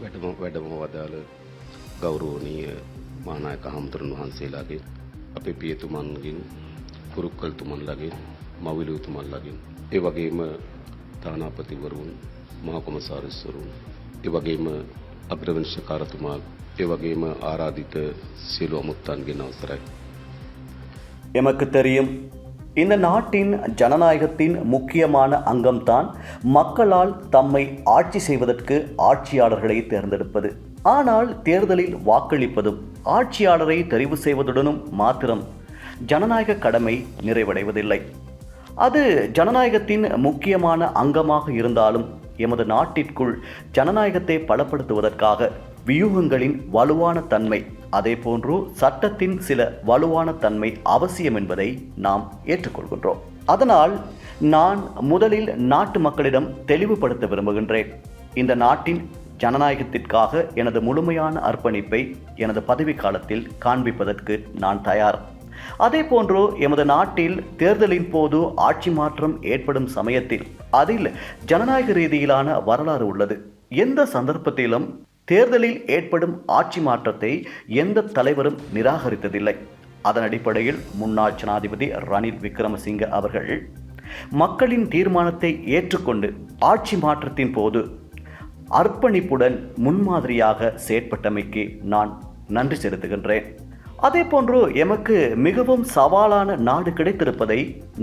වැඩම වැඩම වදාළ ගෞරෝණීය මානායක හමුදුරන් වහන්සේලාගේ අපේ පියතුමන්ගින් පුරුක්කල්තුමන්ලගින් මවිලූතුමල්ලගින් ඒ වගේම තානාපතිවරුන් මහකොමසාරිස්වරුන් ඒ වගේම අග්‍රවංශකාරතුමා ඒ වගේම ආරාධිත සියලු අමුත්තන්ගෙන් අවසරයි. එමකතරියම් இந்த நாட்டின் ஜனநாயகத்தின் முக்கியமான அங்கம்தான் மக்களால் தம்மை ஆட்சி செய்வதற்கு ஆட்சியாளர்களை தேர்ந்தெடுப்பது. ஆனால் தேர்தலில் வாக்களிப்பதும் ஆட்சியாளரை தெரிவு செய்வதுடனும் மாத்திரம் ஜனநாயக கடமை நிறைவடைவதில்லை. அது ஜனநாயகத்தின் முக்கியமான அங்கமாக இருந்தாலும் எமது நாட்டிற்குள் ஜனநாயகத்தை பலப்படுத்துவதற்காக வியூகங்களின் வலுவான தன்மை அதேபோன்று சட்டத்தின் சில வலுவான தன்மை அவசியம் என்பதை நாம் ஏற்றுக்கொள்கின்றோம். அதனால் நான் முதலில் நாட்டு மக்களிடம் தெளிவுபடுத்த விரும்புகின்றேன். இந்த நாட்டின் ஜனநாயகத்திற்காக எனது முழுமையான அர்ப்பணிப்பை எனது பதவி காலத்தில் காண்பிப்பதற்கு நான் தயார். அதே போன்று எமது நாட்டில் தேர்தலின் போது ஆட்சி மாற்றம் ஏற்படும் சமயத்தில் அதில் ஜனநாயக ரீதியிலான வரலாறு உள்ளது. எந்த சந்தர்ப்பத்திலும் தேர்தலில் ஏற்படும் ஆட்சி மாற்றத்தை எந்த தலைவரும் நிராகரித்ததில்லை. அதன் அடிப்படையில் முன்னாள் ஜனாதிபதி ரணில் விக்ரமசிங்க அவர்கள் மக்களின் தீர்மானத்தை ஏற்றுக்கொண்டு ஆட்சி மாற்றத்தின் போது அர்ப்பணிப்புடன் முன்மாதிரியாக செயற்பட்டமைக்கு நான் நன்றி செலுத்துகின்றேன். அதே போன்று எமக்கு மிகவும் சவாலான நாடு கிடைத்திருப்பதை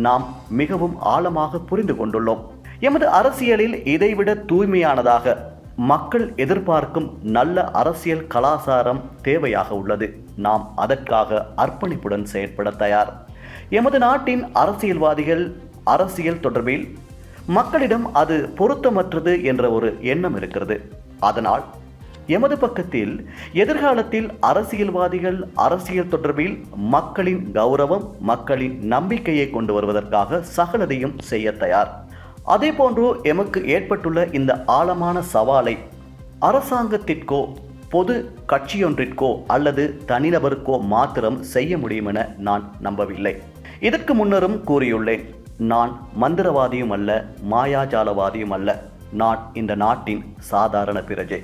நாம் மிகவும் ஆழமாக புரிந்து கொண்டுள்ளோம். எமது அரசியலில் இதைவிட தூய்மையானதாக மக்கள் எதிர்பார்க்கும் நல்ல அரசியல் கலாச்சாரம் தேவையாக உள்ளது. நாம் அதற்காக அர்ப்பணிப்புடன் செயற்பட தயார். எமது நாட்டின் அரசியல்வாதிகள் அரசியல் தொடர்பில் மக்களிடம் அது பொருத்தமற்றது என்ற ஒரு எண்ணம் இருக்கிறது. அதனால் எமது பக்கத்தில் எதிர்காலத்தில் அரசியல்வாதிகள் அரசியல் தொடர்பில் மக்களின் கௌரவம் மக்களின் நம்பிக்கையை கொண்டு வருவதற்காக சகலதையும் செய்ய தயார். அதே போன்று எமக்கு ஏற்பட்டுள்ள இந்த ஆழமான சவாலை அரசாங்கத்திற்கோ பொது கட்சியொன்றிற்கோ அல்லது தனிநபருக்கோ மாத்திரம் செய்ய முடியும் என நான் நம்பவில்லை. இதற்கு முன்னரும் கூறியுள்ளேன் நான் மந்திரவாதியும் அல்ல மாயாஜாலவாதியும் அல்ல. நான் இந்த நாட்டின் சாதாரண பிரஜை.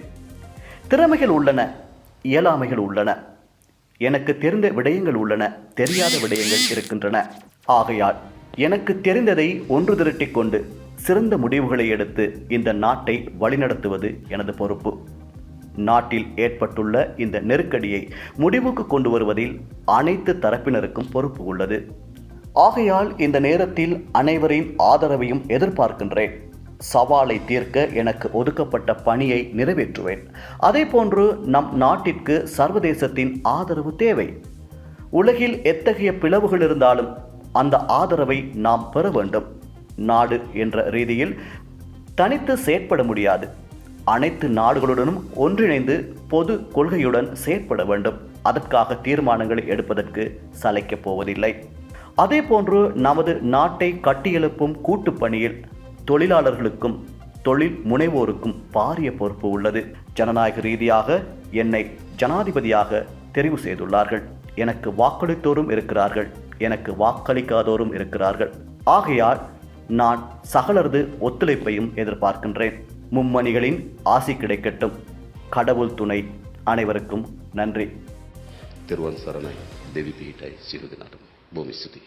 திறமைகள் உள்ளன இயலாமைகள் உள்ளன. எனக்கு தெரிந்த விடயங்கள் உள்ளன தெரியாத விடயங்கள் இருக்கின்றன. ஆகையால் எனக்கு தெரிந்ததை ஒன்று திரட்டிக்கொண்டு சிறந்த முடிவுகளை எடுத்து இந்த நாட்டை வழிநடத்துவது எனது பொறுப்பு. நாட்டில் ஏற்பட்டுள்ள இந்த நெருக்கடியை முடிவுக்கு கொண்டு வருவதில் அனைத்து தரப்பினருக்கும் பொறுப்பு உள்ளது. ஆகையால் இந்த நேரத்தில் அனைவரின் ஆதரவையும் எதிர்பார்க்கின்றேன். சவாலை தீர்க்க எனக்கு ஒதுக்கப்பட்ட பணியை நிறைவேற்றுவேன். அதே போன்று நம் நாட்டிற்கு சர்வதேசத்தின் ஆதரவு தேவை. உலகில் எத்தகைய பிளவுகள் இருந்தாலும் அந்த ஆதரவை நாம் பெற வேண்டும். நாடு என்ற ரீதியில் தனித்து செயற்பட முடியாது. அனைத்து நாடுகளுடனும் ஒன்றிணைந்து பொது கொள்கையுடன் செயற்பட வேண்டும். அதற்காக தீர்மானங்களை எடுப்பதற்கு சளைக்கப் போவதில்லை. அதே போன்று நமது நாட்டை கட்டியெழுப்பும் கூட்டுப் பணியில் தொழிலாளர்களுக்கும் தொழில் முனைவோருக்கும் பாரிய பொறுப்பு உள்ளது. ஜனநாயக ரீதியாக என்னை ஜனாதிபதியாக தெரிவு செய்துள்ளார்கள். எனக்கு வாக்களித்தோரும் இருக்கிறார்கள். எனக்கு வாக்களிக்காதோரும் இருக்கிறார்கள். ஆகையால் நான் சகலரது ஒத்துழைப்பையும் எதிர்பார்க்கின்றேன். மும்மணிகளின் ஆசி கிடைக்கட்டும். கடவுள் துணை. அனைவருக்கும் நன்றி. திருவன் சரணை. தேவி பீட்டாய் சிறுதினாடும் பூமி சுதி